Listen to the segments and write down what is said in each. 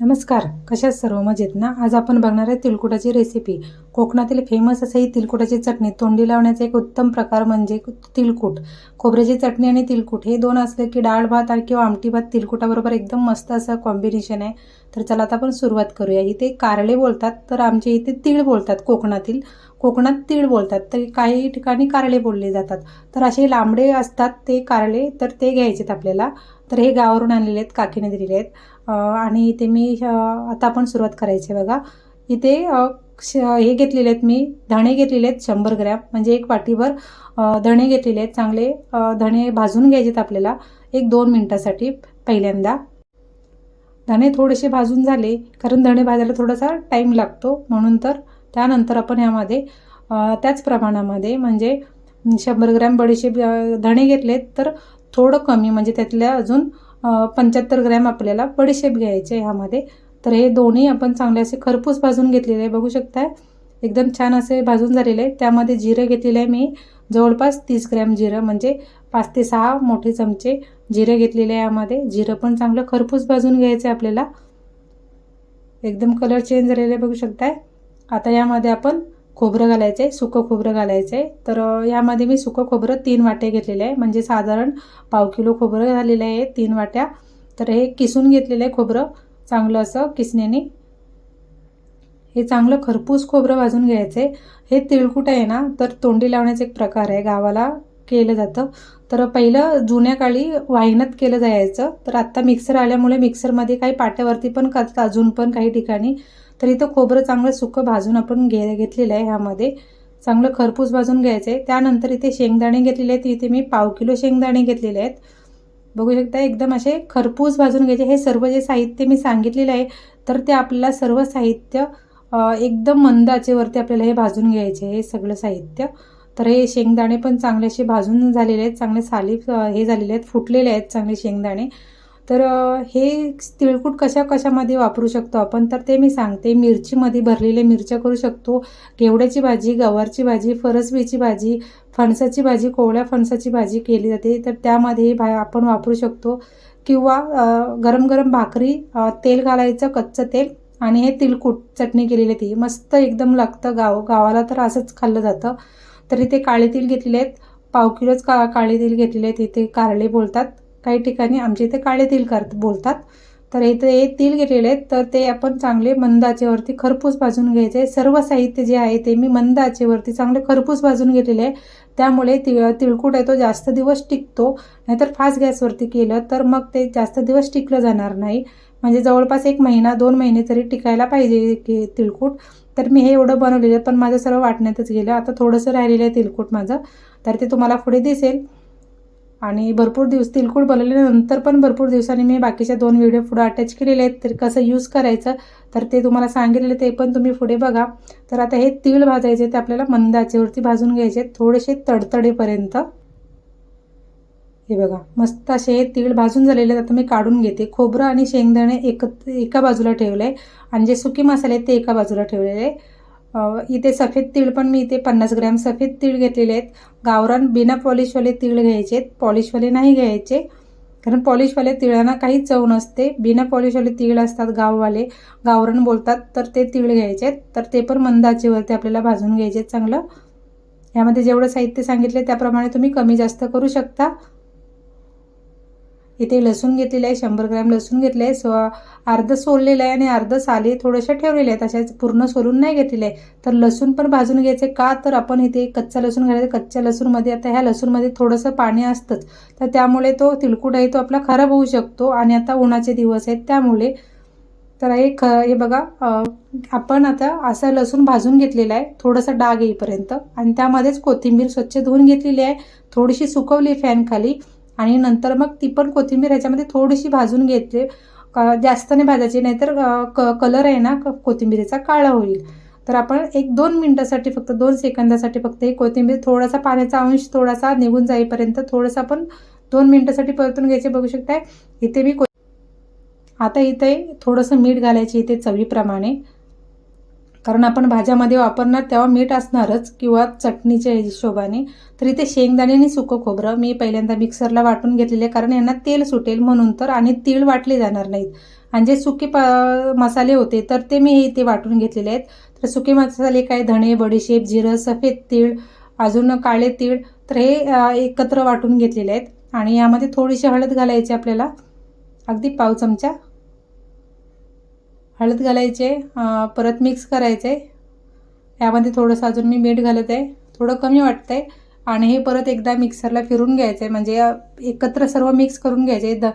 नमस्कार. कशा सर्व मजेत ना? आज आपण बघणार आहे तिलकुटाची रेसिपी कोकणातील फेमस असं ही तिलकुटाची चटणी. तोंडी लावण्याचा एक उत्तम प्रकार म्हणजे तिलकुट. खोबऱ्याची चटणी आणि तिलकुट हे दोन असले की डाळ भात आणि किंवा आमटी भात तिलकुटाबरोबर एकदम मस्त असं कॉम्बिनेशन आहे. तर चला आता आपण सुरुवात करूया. इथे कारले बोलतात तर आमच्या इथे तीळ बोलतात कोकणातील. कोकणात तीळ बोलतात तर काही ठिकाणी कारले बोलले जातात. तर असे लांबडे असतात ते कारले तर ते घ्यायचेत आपल्याला. तर हे गावावरून आणलेले आहेत काकीने दिलेले आहेत. आणि इथे मी आता आपण सुरुवात करायची आहे बघा. इथे श हे घेतलेले आहेत मी धणे घेतलेले आहेत शंभर ग्रॅम. म्हणजे एक वाटीभर धणे घेतलेले आहेत. चांगले धणे भाजून घ्यायचे आहेत आपल्याला एक दोन मिनटासाठी पहिल्यांदा. धणे थोडेसे भाजून झाले कारण धणे भाजायला थोडासा टाईम लागतो म्हणून तर. त्यानंतर आपण ह्यामध्ये त्याच प्रमाणामध्ये म्हणजे शंभर ग्रॅम बडीशेप धणे घेतलेत तर थोडं कमी म्हणजे त्यातल्या अजून पंच्याहत्तर ग्रॅम आपल्याला बडीशेप घ्यायचे आहे ह्यामध्ये. तर हे दोन्ही आपण चांगले असे खरपूस भाजून घेतलेले आहे बघू शकताय. एकदम छान असे भाजून झालेले आहे. त्यामध्ये जिरं घेतलेलं आहे मी. जवळपास तीस ग्रॅम जिरं म्हणजे पाच ते सहा मोठे चमचे जिरे घेतलेले आहे यामध्ये जिरं पण चांगलं खरपूस भाजून घ्यायचं आहे आपल्याला. एकदम कलर चेंज झालेले बघू शकताय. आता यामध्ये आपण खोबरं घालायचं आहे सुकं खोबरं घालायचं आहे तर यामध्ये मी सुकं खोबरं तीन वाटे घेतलेले आहे. म्हणजे साधारण पाव किलो खोबरं झालेलं आहे तीन वाट्या. तर हे किसून घेतलेलं आहे खोबरं. चांगलं असं किसण्याने. हे चांगलं खरपूस खोबरं भाजून घ्यायचं आहे हे तिळकुट आहे ना तर तोंडी लावण्याचा एक प्रकार आहे. गावाला केलं जातं. तर पहिलं जुन्या काळी वाहिन्यात केलं जायचं. तर आत्ता मिक्सर आल्यामुळे मिक्सरमध्ये काही पाट्यावरती पण करतात अजून पण काही ठिकाणी. तर इथं खोबरं चांगलं सुकं भाजून आपण घे घेतलेलं आहे ह्यामध्ये. चांगलं खरपूस भाजून घ्यायचं आहे. त्यानंतर इथे शेंगदाणे घेतलेले आहेत. इथे मी पाव किलो शेंगदाणे घेतलेले आहेत. बघू शकता एकदम असे खरपूस भाजून घ्यायचे. हे सर्व जे साहित्य मी सांगितलेलं आहे तर ते आपल्याला सर्व साहित्य एकदम मंद आचेवरती आपल्याला हे भाजून घ्यायचे हे सगळं साहित्य. तर हे शेंगदाणे पण चांगले असे भाजून झालेले आहेत. चांगले साली हे झालेले आहेत फुटलेले आहेत चांगले शेंगदाणे. तर हे तिळकूट कशा कशामध्ये वापरू शकतो आपण? तर ते मी सांगते. मिरचीमध्ये भरलेले मिरच्या करू शकतो. केवड्याची भाजी गवारची भाजी फरसबीची भाजी फणसाची भाजी कोवळ्या फणसाची भाजी केली जाते. तर त्यामध्ये भा आपण वापरू शकतो. किंवा गरम गरम भाकरी तेल घालायचं कच्चं तेल आणि हे तिलकूट चटणी केलेली ती. मस्त एकदम लागतं गाव गावाला तर असंच खाल्लं जातं. तर इथे काळे तेल घेतलेले आहेत. पाव किलोच का काळे तेल घेतलेले आहेत. इथे कारले बोलतात. काही ठिकाणी आमच्या इथे काळे तिल कर बोलतात. तर इथे तिल घेतलेले आहेत. तर ते आपण चांगले मंद आचेवरती खरपूस भाजून घ्यायचे. सर्व साहित्य जे आहे ते मी मंद आचेवरती चांगले खरपूस भाजून घेतलेले आहे. त्यामुळे तिळ तिळकूट आहे तो जास्त दिवस टिकतो. नाहीतर फास्ट गॅसवरती केलं तर मग ते जास्त दिवस टिकलं जाणार नाही. म्हणजे जवळपास एक महिना दोन महिने तरी टिकायला पाहिजे की तिळकूट. तर मी हे एवढं बनवलेलं आहे, पण माझं सर्व वाटण्यातच गेलं. आता थोडंसं राहिलेलं आहे तिळकूट माझं. तर ते तुम्हाला पुढे दिसेल. आणि भरपूर दिवस तिलकुट बनवल्यानंतर पण भरपूर दिवसांनी मी बाकीच्या दोन व्हिडिओ पुढे अटॅच केलेले आहेत. तर कसं यूज करायचं तर ते तुम्हाला सांगितलेले ते पण तुम्ही पुढे बघा. तर आता हे तीळ भाजायचे ते आपल्याला मंद आचेवरती भाजून घ्यायचे थोडेसे तडतडेपर्यंत. हे बघा मस्त असे हे तीळ भाजून झालेले आहेत आता मी काढून घेते. खोबरं आणि शेंगदाणे एक एका बाजूला ठेवलं आहे आणि जे सुके मसाले आहेत ते एका बाजूला ठेवलेले आहे. इथे सफेद तीळ पण मी इथे पन्नास ग्रॅम सफेद तीळ घेतलेले आहेत. गावरान बिना पॉलिशवाले तीळ घ्यायचे आहेत. पॉलिशवाले नाही घ्यायचे. कारण पॉलिशवाले तिळांना काही चव नसते. बिना पॉलिशवाले तीळ असतात गाववाले. गावरान बोलतात तर ते तीळ घ्यायचे आहेत. तर ते पण मंद आचेवरती आपल्याला भाजून घ्यायचे आहेत चांगलं. यामध्ये जेवढं साहित्य सांगितले त्याप्रमाणे तुम्ही कमी जास्त करू शकता. इथे लसूण घेतलेलं आहे शंभर ग्रॅम लसूण घेतलं आहे. सो अर्ध सोललेलं आहे आणि अर्ध साली थोडंशा ठेवलेले आहेत तशाच पूर्ण सोलून नाही घेतलेलं आहे. तर लसूण पण भाजून घ्यायचं का? तर आपण इथे कच्चा लसूण घालायचं कच्च्या लसूणमध्ये आता ह्या लसूणमध्ये थोडंसं पाणी असतंच. तर त्यामुळे तो तिलकुट आहे तो आपला खराब होऊ शकतो आणि आता उन्हाचे दिवस आहेत त्यामुळे. तर हे ख हे बघा आपण आता असं लसूण भाजून घेतलेलं आहे. थोडंसं डाग येईपर्यंत. आणि त्यामध्येच कोथिंबीर स्वच्छ धुवून घेतलेली आहे. थोडीशी सुकवली फॅन खाली. आणि नंतर मग ती पण कोथिंबीर ह्याच्यामध्ये थोडीशी भाजून घेतली. जास्त नाही भाजायची नाहीतर क कलर आहे ना कोथिंबीरीचा काळा होईल. तर आपण एक दोन मिनटासाठी फक्त दोन सेकंदासाठी फक्त ही कोथिंबीर थोडासा पाण्याचा अंश थोडासा निघून जाईपर्यंत थोडंसं आपण दोन मिनटासाठी परतून घ्यायचे बघू शकताय. इथे मी को आता इथे थोडंसं मीठ घालायचे इथे चवीप्रमाणे. कारण आपण भाज्यामध्ये वापरणार तेव्हा मीठ असणारच किंवा चटणीच्या हिशोबाने. तर इथे शेंगदाणे आणि सुकं खोबरं मी पहिल्यांदा मिक्सरला वाटून घेतलेले आहे, कारण यांना तेल सुटेल म्हणून तर आणि तीळ वाटले जाणार नाहीत. आणि जे सुके प मसाले होते तर ते मी इथे वाटून घेतलेले आहेत. तर सुके मसाले काय? धणे बडीशेप जिरं सफेद तीळ अजून काळे तीळ तर हे एकत्र वाटून घेतलेले आहेत. आणि यामध्ये थोडीशी हळद घालायची आपल्याला. अगदी पाव चमचा हळद घालायचे परत मिक्स करायचे. यामध्ये थोडंसं अजून मी मीठ घालत आहे थोडं कमी वाटतं आहे आणि हे परत एकदा मिक्सरला फिरून घ्यायचं आहे म्हणजे एकत्र सर्व मिक्स करून घ्यायचे. द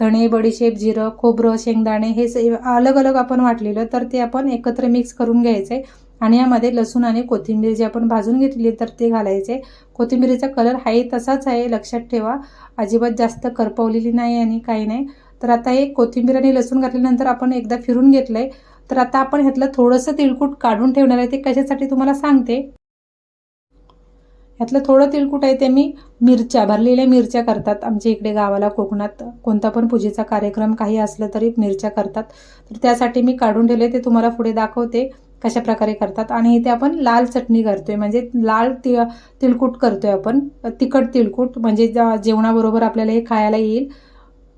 धणे बडीशेप जिरं खोबरं शेंगदाणे हे स अलग अलग आपण वाटलेलं तर ते आपण एकत्र मिक्स करून घ्यायचं. आहे आणि यामध्ये लसूण आणि कोथिंबीर जे आपण भाजून घेतली तर ते घालायचे. कोथिंबीरीचा कलर हाही तसाच आहे लक्षात ठेवा. अजिबात जास्त करपवलेली नाही आणि काही नाही. तर आता हे कोथिंबीर आणि लसूण घातल्यानंतर आपण एकदा फिरून घेतलं आहे तर आता आपण ह्यातलं थोडंसं तिळकूट काढून ठेवणार आहे. ते कशासाठी तुम्हाला सांगते. ह्यातलं थोडं तिळकूट आहे ते मी मिरच्या भरलेल्या मिरच्या करतात. आमच्या इकडे गावाला कोकणात कोणता पण पूजेचा कार्यक्रम काही असलं तरी मिरच्या करतात. तर त्यासाठी मी काढून ठेवले ते तुम्हाला पुढे दाखवते कशा प्रकारे करतात. आणि इथे आपण लाल चटणी करतोय. म्हणजे लाल ति तिळकूट करतोय आपण. तिखट तिळकूट म्हणजे जेवणाबरोबर आपल्याला हे खायला येईल.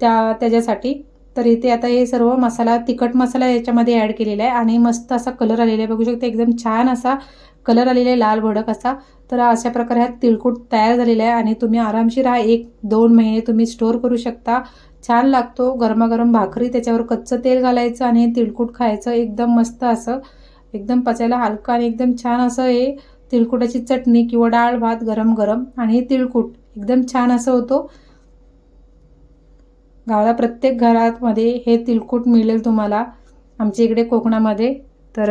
त्या त्याच्यासाठी. तर इथे आता हे सर्व मसाला तिखट मसाला याच्यामध्ये ॲड केलेला आहे आणि मस्त असा कलर आलेला आहे. बघू शकता एकदम छान असा कलर आलेला आहे लाल भडक असा. तर अशा प्रकारे हा तिळकूट तयार झालेला आहे आणि तुम्ही आरामशीर हा एक दोन महिने तुम्ही स्टोअर करू शकता. छान लागतो गरमागरम भाकरी त्याच्यावर कच्चं तेल घालायचं आणि तिळकूट खायचं. एकदम मस्त असं एकदम पचायला हलकं आणि एकदम छान असं हे तिळकुटाची चटणी किंवा डाळ भात गरम गरम आणि तिळकूट. एकदम छान असं होतो. गावाला प्रत्येक घरामध्ये हे तिलकुट मिळेल तुम्हाला. आमच्या इकडे कोकणामध्ये. तर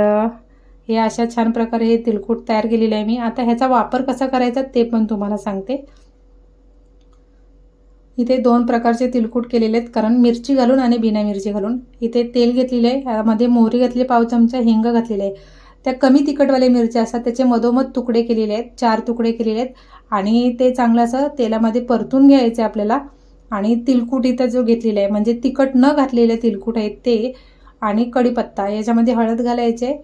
हे अशा छान प्रकारे हे तिलकुट तयार केलेलं आहे मी. आता ह्याचा वापर कसा करायचा ते पण तुम्हाला सांगते. इथे दोन प्रकारचे तिलकुट केलेले आहेत. कारण मिरची घालून आणि बिना मिरची घालून. इथे तेल घेतलेले आहे. यामध्ये मोहरी घातली पाव चमचा हिंग घातलेले आहे. त्या कमी तिखटवाले मिरच्या असतात. त्याचे मधोमध तुकडे केलेले आहेत. चार तुकडे केलेले आहेत. आणि ते चांगलं असं तेलामध्ये परतून घ्यायचे आपल्याला. आणि तिलकुट इथं जो घेतलेला आहे म्हणजे तिखट न घातलेले तिलकुट आहेत ते आणि कढीपत्ता याच्यामध्ये हळद घालायचे.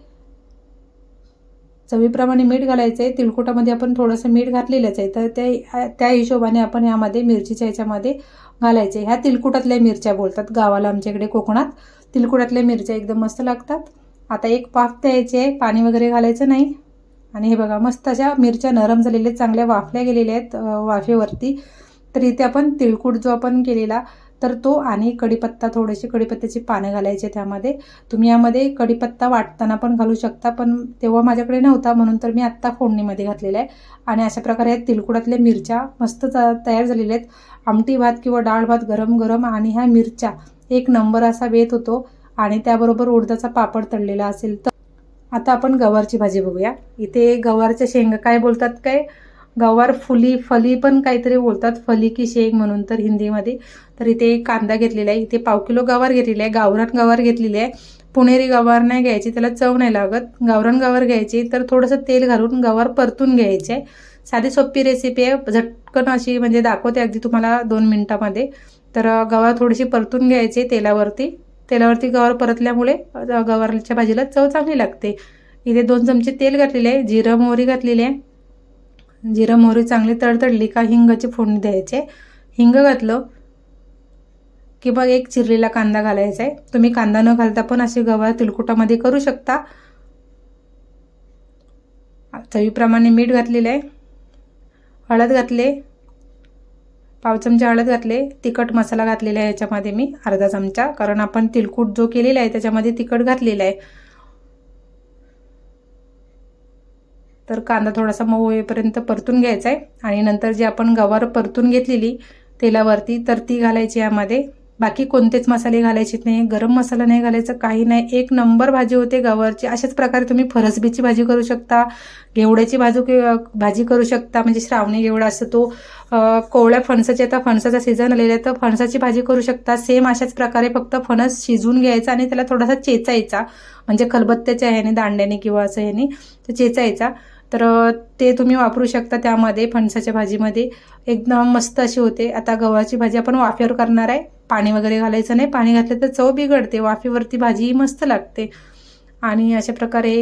चवीप्रमाणे मीठ घालायचं आहे आपण थोडंसं मीठ घातलेलंच आहे तर त्या त्या हिशोबाने आपण यामध्ये मिरचीच्या याच्यामध्ये घालायचे. ह्या तिलकुटातल्या मिरच्या बोलतात गावाला आमच्याकडे कोकणात. तिलकुटातल्या मिरच्या एकदम मस्त लागतात. आता एक पाफ द्यायची आहे पाणी वगैरे घालायचं नाही. आणि हे बघा मस्त अशा मिरच्या नरम झालेल्या आहेत चांगल्या वाफल्या गेलेल्या आहेत वाफेवरती. तर इथे आपण तिळकूट जो आपण केलेला तर तो आणि कढीपत्ता थोडेसे कढीपत्त्याची पानं घालायचे त्यामध्ये. तुम्ही यामध्ये कढीपत्ता वाटताना पण घालू शकता पण तेव्हा माझ्याकडे नव्हता म्हणून तर मी आत्ता फोडणीमध्ये घातलेला आहे. आणि अशा प्रकारे या तिळकुटातल्या मिरच्या मस्त तयार झालेल्या आहेत. आमटी भात किंवा डाळ भात गरम गरम आणि ह्या मिरच्या एक नंबर असा वेत होतो. आणि त्याबरोबर उडदाचा पापड तळलेला असेल तर. आता आपण गवारची भाजी बघूया. इथे गवारच्या शेंगा काय बोलतात काय? गवार फुली फली पण काहीतरी बोलतात. फली की शेंग म्हणून तर हिंदीमध्ये. तर इथे कांदा घेतलेला आहे. इथे पाव किलो गवार घेतलेली आहे. गावरान गवार घेतलेली आहे. पुणेरी गवार नाही घ्यायची त्याला चव नाही लागत. गावरान गवार घ्यायची तर थोडंसं तेल घालून गवार परतून घ्यायचे. साधी सोपी रेसिपी आहे. झटकन अशी म्हणजे दाखवते अगदी तुम्हाला दोन मिनटामध्ये. तर गवार थोडीशी परतून घ्यायची तेलावरती. तेलावरती गवार परतल्यामुळे गवारच्या भाजीला चव चांगली लागते. इथे दोन चमचे तेल घातलेले आहे. जिरं मोहरी घातलेली आहे. जिरं मोहरी चांगली तडतडली का हिंगाची फोडणी द्यायचे. हिंग घातलं की मग एक चिरलेला कांदा घालायचा आहे तुम्ही कांदा न घालता पण असे गवार तिलकुटामध्ये करू शकता. चवीप्रमाणे मीठ घातलेलं आहे हळद घातले. पाव चमचा हळद घातले. तिखट मसाला घातलेला आहे याच्यामध्ये मी अर्धा चमचा. कारण आपण तिलकूट जो केलेला आहे त्याच्यामध्ये तिखट घातलेला आहे. तर कांदा थोडासा मऊ होईपर्यंत परतून घ्यायचा आहे आणि नंतर जी आपण गवार परतून घेतलेली तेलावरती तर ती घालायची यामध्ये. बाकी कोणतेच मसाले घालायचे नाही. गरम मसाला नाही घालायचं काही नाही. एक नंबर भाजी होते गवारची. अशाच प्रकारे तुम्ही फरसबीची भाजी करू शकता घेवड्याची भाजू भाजी करू शकता. म्हणजे श्रावणी घेवडा असतो तो कोवळ्या फणसाची आता फणसाचा सीझन आलेला आहे तर फणसाची भाजी करू शकता. सेम अशाच प्रकारे फक्त फणस शिजवून घ्यायचा आणि त्याला थोडासा चेचायचा. म्हणजे खलबत्त्याच्या ह्याने दांड्याने किंवा असं ह्याने तर चेचायचा. तर ते तुम्ही वापरू शकता त्यामध्ये फणसाच्या भाजीमध्ये. एकदम मस्त अशी होते. आता गव्हाची भाजी आपण वाफेवर करणार आहे. पाणी वगैरे घालायचं नाही. पाणी घातलं तर चव बिघडते. वाफेवरती भाजी मस्त लागते. आणि अशा प्रकारे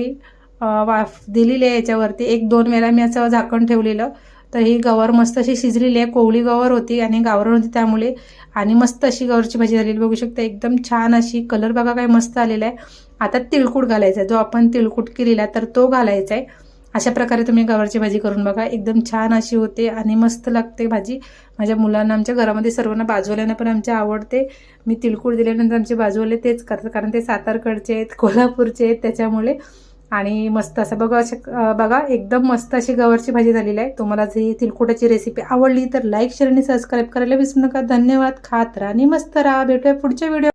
वाफ दिलेली आहे याच्यावरती. एक दोन वेळा मी असं झाकण ठेवलेलं. तर ही गवार मस्त अशी शिजलेली आहे. कोवळी गवार होती आणि गावरण होती त्यामुळे. आणि मस्त अशी गवारची भाजी झालेली बघू शकता एकदम छान अशी कलर बघा काय मस्त आलेला आहे. आता तिळकूट घालायचा आहे. जो आपण तिळकूट केलेला तर तो घालायचा आहे. अशा प्रकारे तुम्ही गवारची भाजी करून बघा. एकदम छान अशी होते आणि मस्त लागते भाजी. माझ्या मुलांना आमच्या घरामध्ये सर्वांना बाजवल्यानं पण आमच्या आवडते. मी तिळकूळ दिल्यानंतर आमचे बाजूवाले तेच करतात कारण ते सातारकडचे आहेत कोल्हापूरचे आहेत त्याच्यामुळे. आणि मस्त असं बघा अशा बघा एकदम मस्त अशी गवारची भाजी झालेली आहे. तुम्हाला जी ही तिळकुटाची रेसिपी आवडली तर लाईक शेअर आणि सबस्क्राईब करायला विसरू नका. धन्यवाद. खात राहा आणि मस्त राहा. भेटूया पुढच्या व्हिडिओ